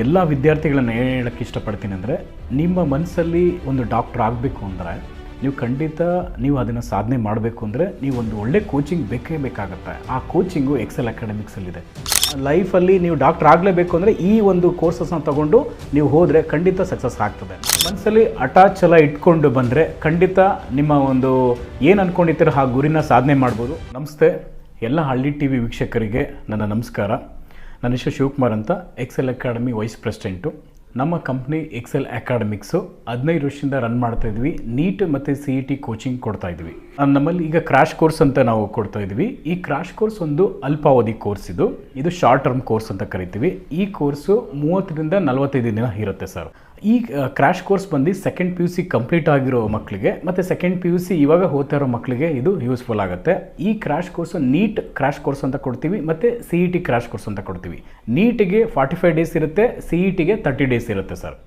ಎಲ್ಲ ವಿದ್ಯಾರ್ಥಿಗಳನ್ನು ಏನು ಹೇಳಕ್ಕೆ ಇಷ್ಟಪಡ್ತೀನಿ ಅಂದರೆ ನಿಮ್ಮ ಮನಸ್ಸಲ್ಲಿ ಒಂದು ಡಾಕ್ಟರ್ ಆಗಬೇಕು ಅಂದರೆ ನೀವು ಖಂಡಿತ ನೀವು ಅದನ್ನು ಸಾಧನೆ ಮಾಡಬೇಕು ಅಂದರೆ ನೀವು ಒಂದು ಒಳ್ಳೆ ಕೋಚಿಂಗ್ ಬೇಕೇ ಬೇಕಾಗುತ್ತೆ. ಆ ಕೋಚಿಂಗು ಎಕ್ಸೆಲ್ ಅಕಾಡೆಮಿಕ್ಸಲ್ಲಿದೆ ಲೈಫಲ್ಲಿ ನೀವು ಡಾಕ್ಟರ್ ಆಗಲೇಬೇಕು ಅಂದರೆ ಈ ಒಂದು ಕೋರ್ಸಸ್ನ ತಗೊಂಡು ನೀವು ಹೋದರೆ ಖಂಡಿತ ಸಕ್ಸಸ್ ಆಗ್ತದೆ. ಮನಸ್ಸಲ್ಲಿ ಅಟಾಚಲ ಇಟ್ಕೊಂಡು ಬಂದರೆ ಖಂಡಿತ ನಿಮ್ಮ ಒಂದು ಏನು ಅಂದ್ಕೊಂಡಿರ್ತೀರೋ ಆ ಗುರಿನ ಸಾಧನೆ ಮಾಡ್ಬೋದು. ನಮಸ್ತೆ. ಎಲ್ಲ ಹಳ್ಳಿ ಟಿ ವಿ ವೀಕ್ಷಕರಿಗೆ ನನ್ನ ನಮಸ್ಕಾರ. ನನ್ನ ಹೆಸರು ಶಿವಕುಮಾರ್ ಅಂತ ಎಕ್ಸೆಲ್ ಅಕಾಡೆಮಿ ವೈಸ್ ಪ್ರೆಸಿಡೆಂಟು ನಮ್ಮ ಕಂಪ್ನಿ ಎಕ್ಸೆಲ್ ಅಕಾಡೆಮಿಕ್ಸು ಹದಿನೈದು ವರ್ಷದಿಂದ ರನ್ ಮಾಡ್ತಾ ಇದ್ವಿ. ನೀಟ್ ಮತ್ತು ಸಿ ಇ ಟಿ ಕೋಚಿಂಗ್ ಕೊಡ್ತಾ ಇದ್ವಿ. ನಮ್ಮಲ್ಲಿ ಈಗ ಕ್ರಾಶ್ ಕೋರ್ಸ್ ಅಂತ ನಾವು ಕೊಡ್ತಾ ಇದ್ವಿ. ಈ ಕ್ರಾಶ್ ಕೋರ್ಸ್ ಒಂದು ಅಲ್ಪಾವಧಿ ಕೋರ್ಸ್ ಇದು. ಇದು ಶಾರ್ಟ್ ಟರ್ಮ್ ಕೋರ್ಸ್ ಅಂತ ಕರಿತೀವಿ. ಈ ಕೋರ್ಸು ಮೂವತ್ತರಿಂದ ನಲವತ್ತೈದು ದಿನ ಇರುತ್ತೆ ಸರ್ ಈ ಕ್ರಾಶ್ ಕೋರ್ಸ್ ಬಂದು second P U C complete ಆಗಿರೋ ಮಕ್ಕಳಿಗೆ ಮತ್ತು ಸೆಕೆಂಡ್ ಪಿ ಯು ಸಿ ಇವಾಗ ಓದ್ತಾ ಇರೋ ಮಕ್ಕಳಿಗೆ ಇದು ಯೂಸ್ಫುಲ್ ಆಗುತ್ತೆ. ಈ crash course NEET crash course ಅಂತ ಕೊಡ್ತೀವಿ, ಮತ್ತು C E T crash course ಅಂತ ಕೊಡ್ತೀವಿ. ನೀಟಿಗೆ ಫಾರ್ಟಿ ಫೈವ್ ಡೇಸ್ ಇರುತ್ತೆ ಸಿ ಇ ಟಿಗೆ ತರ್ಟಿ ಡೇಸ್ ಇರುತ್ತೆ ಸರ್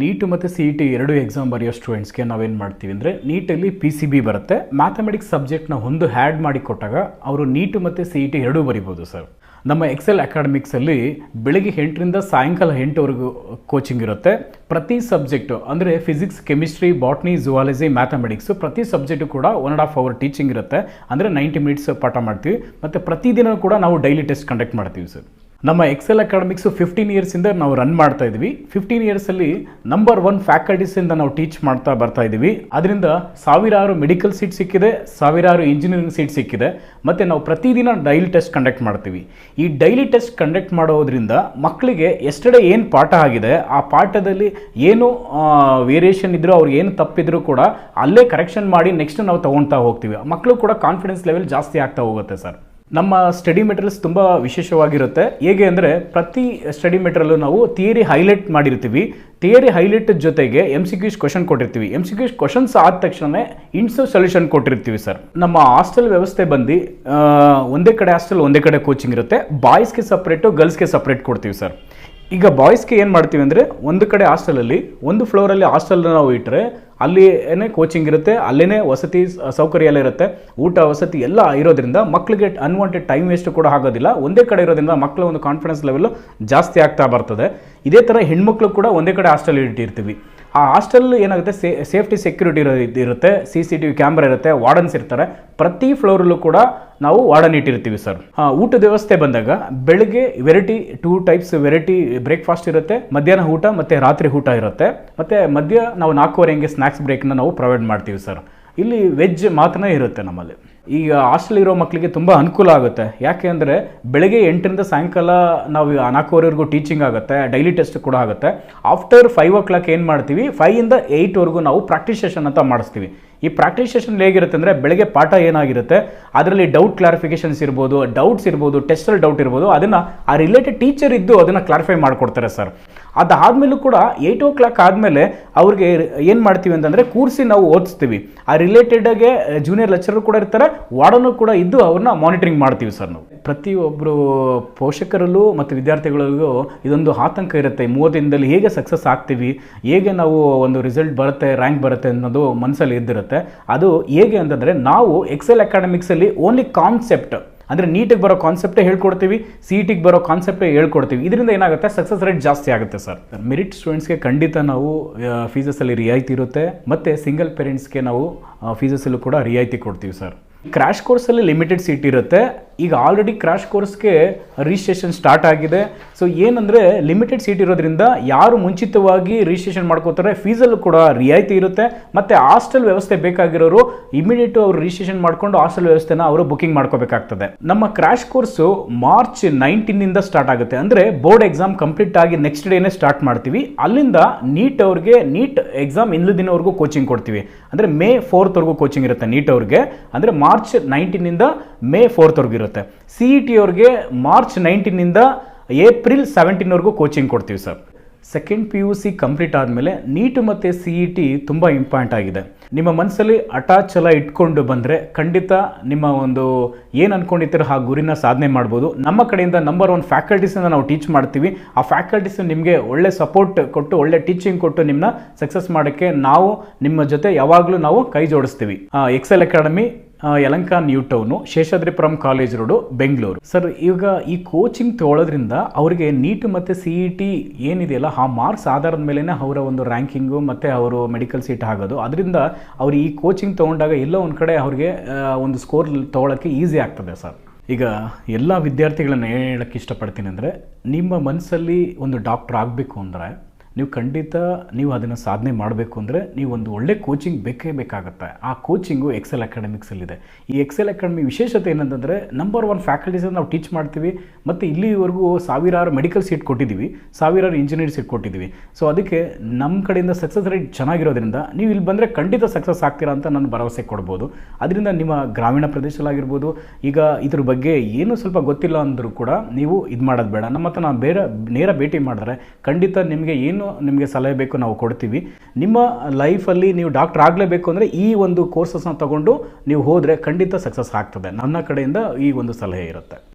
ನೀಟು ಮತ್ತು ಸಿ ಇ ಟಿ ಎರಡು ಎಕ್ಸಾಮ್ ಬರೆಯೋ ಸ್ಟೂಡೆಂಟ್ಸ್ಗೆ ನಾವೇನು ಮಾಡ್ತೀವಿ ಅಂದರೆ ನೀಟಲ್ಲಿ ಪಿ ಸಿ ಬಿ ಬರುತ್ತೆ. ಮ್ಯಾಥಮೆಟಿಕ್ಸ್ ಸಬ್ಜೆಕ್ಟ್ನ ಒಂದು ಹ್ಯಾಡ್ ಮಾಡಿ ಕೊಟ್ಟಾಗ, ಅವರು ನೀಟು ಮತ್ತು ಸಿ ಇ ಟಿ ಎರಡೂ ಬರಿಬೋದು ಸರ್ ನಮ್ಮ ಎಕ್ಸೆಲ್ ಅಕಾಡೆಮಿಕ್ಸಲ್ಲಿ ಬೆಳಗ್ಗೆ ಎಂಟರಿಂದ ಸಾಯಂಕಾಲ ಎಂಟುವರೆಗೂ ಕೋಚಿಂಗ್ ಇರುತ್ತೆ. ಪ್ರತಿ ಸಬ್ಜೆಕ್ಟು ಅಂದರೆ physics chemistry botany zoology mathematics ಪ್ರತಿ ಸಬ್ಜೆಕ್ಟು ಕೂಡ one and half hour teaching ಇರುತ್ತೆ. ಅಂದರೆ ನೈಂಟಿ ಮಿನಿಟ್ಸ್ ಪಾಠ ಮಾಡ್ತೀವಿ. ಮತ್ತು ಪ್ರತಿದಿನ ಕೂಡ ನಾವು ಡೈಲಿ ಟೆಸ್ಟ್ ಕಂಡಕ್ಟ್ ಮಾಡ್ತೀವಿ ಸರ್ ನಮ್ಮ ಎಕ್ಸೆಲ್ ಅಕಾಡೆಮಿಕ್ಸು ಫಿಫ್ಟೀನ್ ಇಯರ್ಸಿಂದ ನಾವು ರನ್ ಮಾಡ್ತಾ ಇದ್ವಿ ಫಿಫ್ಟೀನ್ ಇಯರ್ಸಲ್ಲಿ ನಂಬರ್ ಒನ್ ಫ್ಯಾಕಲ್ಟೀಸಿಂದ ನಾವು ಟೀಚ್ ಮಾಡ್ತಾ ಬರ್ತಾ ಇದ್ದೀವಿ. ಅದರಿಂದ ಸಾವಿರಾರು ಮೆಡಿಕಲ್ ಸೀಟ್ ಸಿಕ್ಕಿದೆ, ಸಾವಿರಾರು ಇಂಜಿನಿಯರಿಂಗ್ ಸೀಟ್ ಸಿಕ್ಕಿದೆ. ಮತ್ತು ನಾವು ಪ್ರತಿದಿನ ಡೈಲಿ ಟೆಸ್ಟ್ ಕಂಡಕ್ಟ್ ಮಾಡ್ತೀವಿ. ಈ ಡೈಲಿ ಟೆಸ್ಟ್ ಕಂಡಕ್ಟ್ ಮಾಡೋದ್ರಿಂದ ಮಕ್ಕಳಿಗೆ ಎಷ್ಟಡೆ ಏನು ಪಾಠ ಆಗಿದೆ, ಆ ಪಾಠದಲ್ಲಿ ಏನು ವೇರಿಯೇಷನ್ ಇದ್ದರೂ ಅವ್ರಿಗೆ ಏನು ತಪ್ಪಿದ್ರು ಕೂಡ ಅಲ್ಲೇ ಕರೆಕ್ಷನ್ ಮಾಡಿ ನೆಕ್ಸ್ಟ್ ನಾವು ತೊಗೊಳ್ತಾ ಹೋಗ್ತೀವಿ. ಮಕ್ಕಳು ಕೂಡ ಕಾನ್ಫಿಡೆನ್ಸ್ ಲೆವೆಲ್ ಜಾಸ್ತಿ ಆಗ್ತಾ ಹೋಗುತ್ತೆ ಸರ್ ನಮ್ಮ ಸ್ಟಡಿ ಮೆಟೀರಿಯಲ್ಸ್ ತುಂಬ ವಿಶೇಷವಾಗಿರುತ್ತೆ. ಹೇಗೆ ಅಂದರೆ ಪ್ರತಿ ಸ್ಟಡಿ ಮೆಟೀರಿಯಲ್ಲು ನಾವು ಥಿಯರಿ ಹೈಲೈಟ್ ಮಾಡಿರ್ತೀವಿ. ಥಿಯರಿ ಹೈಲೈಟ್ ಜೊತೆಗೆ ಎಂ ಸಿ ಕ್ಯೂಸ್ ಕ್ವಶನ್ ಕೊಟ್ಟಿರ್ತೀವಿ. ಎಂ ಸಿ ಕ್ಯೂಸ್ ಕ್ವಶನ್ಸ್ ಆದ ತಕ್ಷಣ ಇನ್ಸು ಸೊಲ್ಯೂಷನ್ ಕೊಟ್ಟಿರ್ತೀವಿ ಸರ್ ನಮ್ಮ ಹಾಸ್ಟೆಲ್ ವ್ಯವಸ್ಥೆ ಬಂದು ಒಂದೇ ಕಡೆ ಹಾಸ್ಟೆಲ್ ಒಂದೇ ಕಡೆ ಕೋಚಿಂಗ್ ಇರುತ್ತೆ. ಬಾಯ್ಸ್ಗೆ ಸಪ್ರೇಟು ಗರ್ಲ್ಸ್ಗೆ ಸಪ್ರೇಟ್ ಕೊಡ್ತೀವಿ ಸರ್ ಈಗ ಬಾಯ್ಸ್ಗೆ ಏನು ಮಾಡ್ತೀವಿ ಅಂದರೆ ಒಂದು ಕಡೆ ಹಾಸ್ಟೆಲಲ್ಲಿ ಒಂದು ಫ್ಲೋರಲ್ಲಿ ಹಾಸ್ಟೆಲ್ನ ನಾವು ಇಟ್ಟರೆ ಅಲ್ಲಿ ಏನೇ ಕೋಚಿಂಗ್ ಇರುತ್ತೆ ಅಲ್ಲೇ ವಸತಿ ಸೌಕರ್ಯ ಎಲ್ಲ ಇರುತ್ತೆ. ಊಟ, ವಸತಿ ಎಲ್ಲ ಇರೋದ್ರಿಂದ ಮಕ್ಕಳಿಗೆ ಅನ್ವಾಂಟೆಡ್ ಟೈಮ್ ವೇಸ್ಟ್ ಕೂಡ ಆಗೋದಿಲ್ಲ. ಒಂದೇ ಕಡೆ ಇರೋದ್ರಿಂದ ಮಕ್ಕಳ ಒಂದು ಕಾನ್ಫಿಡೆನ್ಸ್ ಲೆವೆಲ್ ಜಾಸ್ತಿ ಆಗ್ತಾ ಬರ್ತದೆ. ಇದೇ ಥರ ಹೆಣ್ಮಕ್ಳು ಕೂಡ ಒಂದೇ ಕಡೆ ಹಾಸ್ಟೆಲ್ ಇಟ್ಟಿರ್ತೀವಿ. ಆ ಹಾಸ್ಟೆಲ್ ಏನಾಗುತ್ತೆ? ಸೇಫ್ಟಿ ಸೆಕ್ಯೂರಿಟಿ ಇರೋ ಇರುತ್ತೆ C C T V camera ಇರುತ್ತೆ ವಾರ್ಡನ್ಸ್ ಇರ್ತಾರೆ. ಪ್ರತಿ ಫ್ಲೋರಲ್ಲೂ ಕೂಡ ನಾವು ವಾರ್ಡನ್ ಇಟ್ಟಿರ್ತೀವಿ ಸರ್ ಊಟದ ವ್ಯವಸ್ಥೆ ಬಂದಾಗ ಬೆಳಗ್ಗೆ variety two types variety breakfast ಇರುತ್ತೆ, ಮಧ್ಯಾಹ್ನ ಊಟ ಮತ್ತು ರಾತ್ರಿ ಊಟ ಇರುತ್ತೆ. ಮತ್ತು ಮಧ್ಯ ನಾವು ನಾಲ್ಕೂವರೆ ಹಂಗೆ ಸ್ನ್ಯಾಕ್ಸ್ ಬ್ರೇಕ್ನ ನಾವು ಪ್ರೊವೈಡ್ ಮಾಡ್ತೀವಿ ಸರ್ ಇಲ್ಲಿ ವೆಜ್ ಮಾತ್ರ ಇರುತ್ತೆ ನಮ್ಮಲ್ಲಿ. ಈಗ ಹಾಸ್ಟೆಲ್ ಇರೋ ಮಕ್ಕಳಿಗೆ ತುಂಬ ಅನುಕೂಲ ಆಗುತ್ತೆ. ಯಾಕೆ ಅಂದರೆ ಬೆಳಗ್ಗೆ ಎಂಟರಿಂದ ಸಾಯಂಕಾಲ ನಾವು ನಾಲ್ಕೂವರೆವರೆಗೂ ಟೀಚಿಂಗ್ ಆಗುತ್ತೆ ಡೈಲಿ ಟೆಸ್ಟ್ ಕೂಡ ಆಗುತ್ತೆ. ಆಫ್ಟರ್ ಫೈವ್ ಓ ಕ್ಲಾಕ್ ಏನು ಮಾಡ್ತೀವಿ? ಫೈಯಿಂದ ಏಯ್ಟ್ವರೆಗೂ ನಾವು ಪ್ರಾಕ್ಟೀಸ್ ಸೆಷನ್ ಅಂತ ಮಾಡಿಸ್ತೀವಿ. ಈ ಪ್ರಾಕ್ಟೀಸ್ ಸೆಷನ್ ಹೇಗಿರುತ್ತೆ ಅಂದರೆ ಬೆಳಗ್ಗೆ ಪಾಠ ಏನಾಗಿರುತ್ತೆ? ಅದರಲ್ಲಿ ಡೌಟ್ ಕ್ಲಾರಿಫಿಕೇಷನ್ಸ್ ಇರ್ಬೋದು ಡೌಟ್ಸ್ ಇರ್ಬೋದು ಟೆಸ್ಟಲ್ಲಿ ಡೌಟ್ ಇರ್ಬೋದು, ಅದನ್ನು ಆ ರಿಲೇಟೆಡ್ ಟೀಚರ್ ಇದ್ದು ಅದನ್ನು ಕ್ಲಾರಿಫೈ ಮಾಡಿಕೊಡ್ತಾರೆ ಸರ್ ಅದಾದಮೇಲೂ ಕೂಡ ಏಯ್ಟ್ ಓ ಕ್ಲಾಕ್ ಆದಮೇಲೆ ಅವ್ರಿಗೆ ಏನು ಮಾಡ್ತೀವಿ ಅಂತಂದರೆ ಕೂರಿಸಿ ನಾವು ಓದಿಸ್ತೀವಿ. ಆ ರಿಲೇಟೆಡಾಗೆ ಜೂನಿಯರ್ ಲೆಕ್ಚರರ್ ಕೂಡ ಇರ್ತಾರೆ ವಾರ್ಡನು ಕೂಡ ಇದ್ದು ಅವ್ರನ್ನ ಮಾನಿಟರಿಂಗ್ ಮಾಡ್ತೀವಿ ಸರ್ ನಾವು. ಪ್ರತಿಯೊಬ್ಬರು ಪೋಷಕರಲ್ಲೂ ಮತ್ತು ವಿದ್ಯಾರ್ಥಿಗಳಿಗೂ ಇದೊಂದು ಆತಂಕ ಇರುತ್ತೆ. ಈ ಮೂವತ್ತು ದಿನದಲ್ಲಿ ಹೇಗೆ ಸಕ್ಸಸ್ ಆಗ್ತೀವಿ, ಹೇಗೆ ನಾವು ಒಂದು ರಿಸಲ್ಟ್ ಬರುತ್ತೆ ರ್ಯಾಂಕ್ ಬರುತ್ತೆ ಅನ್ನೋದು ಮನಸ್ಸಲ್ಲಿ ಇದ್ದಿರುತ್ತೆ. ಅದು ಹೇಗೆ ಅಂತಂದರೆ ನಾವು ಎಕ್ಸೆಲ್ ಅಕಾಡೆಮಿಕ್ಸಲ್ಲಿ ಓನ್ಲಿ ಕಾನ್ಸೆಪ್ಟ್ ಅಂದರೆ ನೀಟಿಗೆ ಬರೋ ಕಾನ್ಸೆಪ್ಟೇ ಹೇಳ್ಕೊಡ್ತೀವಿ ಸಿ ಟಿಗೆ ಬರೋ ಕಾನ್ಸೆಪ್ಟೇ ಹೇಳ್ಕೊಡ್ತೀವಿ. ಇದರಿಂದ ಏನಾಗುತ್ತೆ? ಸಕ್ಸಸ್ ರೇಟ್ ಜಾಸ್ತಿ ಆಗುತ್ತೆ ಸರ್. ಮೆರಿಟ್ ಸ್ಟೂಡೆಂಟ್ಸ್ಗೆ ಖಂಡಿತ ನಾವು ಫೀಸಸಲ್ಲಿ ರಿಯಾಯಿತಿ ಇರುತ್ತೆ. ಮತ್ತು ಸಿಂಗಲ್ ಪೇರೆಂಟ್ಸ್ಗೆ ನಾವು ಫೀಸಸಲ್ಲೂ ಕೂಡ ರಿಯಾಯಿತಿ ಕೊಡ್ತೀವಿ ಸರ್. ಕ್ರ್ಯಾಶ್ ಕೋರ್ಸಲ್ಲಿ ಲಿಮಿಟೆಡ್ ಸೀಟ್ ಇರುತ್ತೆ. ಈಗ ಆಲ್ರೆಡಿ ಕ್ರಾಶ್ ಕೋರ್ಸ್ಗೆ ರಿಜಿಸ್ಟ್ರೇಷನ್ ಸ್ಟಾರ್ಟ್ ಆಗಿದೆ. ಸೊ ಏನಂದರೆ ಲಿಮಿಟೆಡ್ ಸೀಟ್ ಇರೋದ್ರಿಂದ ಯಾರು ಮುಂಚಿತವಾಗಿ ರಿಜಿಸ್ಟ್ರೇಷನ್ ಮಾಡ್ಕೋತಾರೆ ಫೀಸಲ್ಲೂ ಕೂಡ ರಿಯಾಯಿತಿ ಇರುತ್ತೆ. ಮತ್ತು ಹಾಸ್ಟೆಲ್ ವ್ಯವಸ್ಥೆ ಬೇಕಾಗಿರೋರು ಇಮಿಡಿಯೇಟು ಅವರು ರಿಜಿಸ್ಟ್ರೇಷನ್ ಮಾಡ್ಕೊಂಡು ಹಾಸ್ಟೆಲ್ ವ್ಯವಸ್ಥೆನ ಅವರು ಬುಕಿಂಗ್ ಮಾಡ್ಕೋಬೇಕಾಗ್ತದೆ. ನಮ್ಮ ಕ್ರಾಶ್ ಕೋರ್ಸು ಮಾರ್ಚ್ ನೈನ್ಟೀನಿಂದ ಸ್ಟಾರ್ಟ್ ಆಗುತ್ತೆ. ಅಂದರೆ ಬೋರ್ಡ್ ಎಕ್ಸಾಮ್ ಕಂಪ್ಲೀಟ್ ಆಗಿ ನೆಕ್ಸ್ಟ್ ಡೇನೇ ಸ್ಟಾರ್ಟ್ ಮಾಡ್ತೀವಿ. ಅಲ್ಲಿಂದ ನೀಟ್ ಅವ್ರಿಗೆ ನೀಟ್ ಎಕ್ಸಾಮ್ ಇನ್ನು ದಿನವರೆಗೂ ಕೋಚಿಂಗ್ ಕೊಡ್ತೀವಿ. ಅಂದರೆ ಮೇ ಫೋರ್ತ್ವರೆಗೂ ಕೋಚಿಂಗ್ ಇರುತ್ತೆ ನೀಟ್ ಅವ್ರಿಗೆ. ಅಂದರೆ ಮಾರ್ಚ್ ನೈನ್ಟೀನಿಂದ ಮೇ ಫೋರ್ತ್ವರೆಗೂ ಇರುತ್ತೆ. ಸಿ ಇ ಟಿ ಅವ್ರಿಗೆ ಮಾರ್ಚ್ ನೈನ್ಟೀನಿಂದ ಏಪ್ರಿಲ್ ಸೆವೆಂಟೀನ್ವರೆಗೂ ಕೋಚಿಂಗ್ ಕೊಡ್ತೀವಿ sir second P U C complete ಆದಮೇಲೆ ನೀಟು ಮತ್ತು ಸಿ ಇ ಟಿ ತುಂಬ ಇಂಪಾರ್ಟೆಂಟ್ ಆಗಿದೆ. ನಿಮ್ಮ ಮನಸ್ಸಲ್ಲಿ ಅಟಾಚಲ ಇಟ್ಕೊಂಡು ಬಂದರೆ ಖಂಡಿತ ನಿಮ್ಮ ಒಂದು ಏನು ಅಂದ್ಕೊಂಡಿರ್ತೀರೋ ಆ ಗುರಿನ ಸಾಧನೆ ಮಾಡ್ಬೋದು. ನಮ್ಮ ಕಡೆಯಿಂದ ನಂಬರ್ ಒನ್ ಫ್ಯಾಕಲ್ಟೀಸನ್ನ ನಾವು ಟೀಚ್ ಮಾಡ್ತೀವಿ. ಆ ಫ್ಯಾಕಲ್ಟೀಸ್ ನಿಮಗೆ ಒಳ್ಳೆ ಸಪೋರ್ಟ್ ಕೊಟ್ಟು, ಒಳ್ಳೆ ಟೀಚಿಂಗ್ ಕೊಟ್ಟು ನಿಮ್ಮನ್ನ ಸಕ್ಸಸ್ ಮಾಡೋಕ್ಕೆ ನಾವು, ನಿಮ್ಮ ಜೊತೆ ಯಾವಾಗಲೂ ನಾವು ಕೈ ಜೋಡಿಸ್ತೀವಿ. Excel academy Yelahanka new town Sheshadripuram college road, Bengaluru. Sir ಈಗ ಈ ಕೋಚಿಂಗ್ ತೊಗೊಳೋದ್ರಿಂದ ಅವರಿಗೆ ನೀಟ್ ಮತ್ತು ಸಿ ಇ ಟಿ ಏನಿದೆಯಲ್ಲ, ಆ ಮಾರ್ಕ್ಸ್ ಆಧಾರದ ಮೇಲೇ ಅವರ ಒಂದು ರ್ಯಾಂಕಿಂಗು ಮತ್ತು ಅವರು ಮೆಡಿಕಲ್ ಸೀಟ್ ಆಗೋದು ಅದರಿಂದ ಅವ್ರು ಈ ಕೋಚಿಂಗ್ ತೊಗೊಂಡಾಗ ಎಲ್ಲೋ ಒಂದು ಕಡೆ ಅವ್ರಿಗೆ ಒಂದು ಸ್ಕೋರ್ ತೊಗೊಳಕ್ಕೆ ಈಸಿ ಆಗ್ತದೆ ಸರ್. ಈಗ ಎಲ್ಲ ವಿದ್ಯಾರ್ಥಿಗಳನ್ನ ಹೇಳಕ್ಕೆ ಇಷ್ಟಪಡ್ತೀನಿ ಅಂದರೆ, ನಿಮ್ಮ ಮನಸ್ಸಲ್ಲಿ ಒಂದು ಡಾಕ್ಟ್ರ್ ಆಗಬೇಕು ಅಂದರೆ ನೀವು ಖಂಡಿತ ನೀವು ಅದನ್ನು ಸಾಧನೆ ಮಾಡಬೇಕು ಅಂದರೆ ನೀವು ಒಂದು ಒಳ್ಳೆ ಕೋಚಿಂಗ್ ಬೇಕೇ ಬೇಕಾಗುತ್ತೆ. ಆ ಕೋಚಿಂಗು ಎಕ್ಸೆಲ್ ಅಕಾಡೆಮಿಕ್ಸಲ್ಲಿದೆ ಈ ಎಕ್ಸೆಲ್ ಅಕಾಡೆಮಿ ವಿಶೇಷತೆ ಏನಂತಂದರೆ ನಂಬರ್ ಒನ್ ಫ್ಯಾಕಲ್ಟೀಸನ್ನು ನಾವು ಟೀಚ್ ಮಾಡ್ತೀವಿ, ಮತ್ತು ಇಲ್ಲಿವರೆಗೂ ಸಾವಿರಾರು ಮೆಡಿಕಲ್ ಸೀಟ್ ಕೊಟ್ಟಿದ್ದೀವಿ, ಸಾವಿರಾರು ಇಂಜಿನಿಯರ್ ಸೀಟ್ ಕೊಟ್ಟಿದ್ದೀವಿ. ಸೊ ಅದಕ್ಕೆ ನಮ್ಮ ಕಡೆಯಿಂದ ಸಕ್ಸಸ್ ರೇಟ್ ಚೆನ್ನಾಗಿರೋದ್ರಿಂದ ನೀವು ಇಲ್ಲಿ ಬಂದರೆ ಖಂಡಿತ ಸಕ್ಸಸ್ ಆಗ್ತೀರಾ ಅಂತ ನಾನು ಭರವಸೆ ಕೊಡ್ಬೋದು. ಅದರಿಂದ ನಿಮ್ಮ ಗ್ರಾಮೀಣ ಪ್ರದೇಶದಲ್ಲಾಗಿರ್ಬೋದು, ಈಗ ಇದ್ರ ಬಗ್ಗೆ ಏನು ಸ್ವಲ್ಪ ಗೊತ್ತಿಲ್ಲ ಅಂದರೂ ಕೂಡ ನೀವು ಇದು ಮಾಡೋದು ಬೇಡ. ನಮ್ಮ ಹತ್ರ ನಾವು ಬೇರೆ, ನೇರ ಭೇಟಿ ಮಾಡಿದ್ರೆ ಖಂಡಿತ ನಿಮಗೆ ನಿಮಗೆ ಸಲಹೆ ಬೇಕು ನಾವು ಕೊಡ್ತೀವಿ. ನಿಮ್ಮ ಲೈಫಲ್ಲಿ ನೀವು ಡಾಕ್ಟರ್ ಆಗಲೇಬೇಕು ಅಂದರೆ ಈ ಒಂದು ಕೋರ್ಸಸ್ನ ತಗೊಂಡು ನೀವು ಹೋದರೆ ಖಂಡಿತ ಸಕ್ಸಸ್ ಆಗ್ತದೆ. ನನ್ನ ಕಡೆಯಿಂದ ಈ ಒಂದು ಸಲಹೆ ಇರುತ್ತೆ.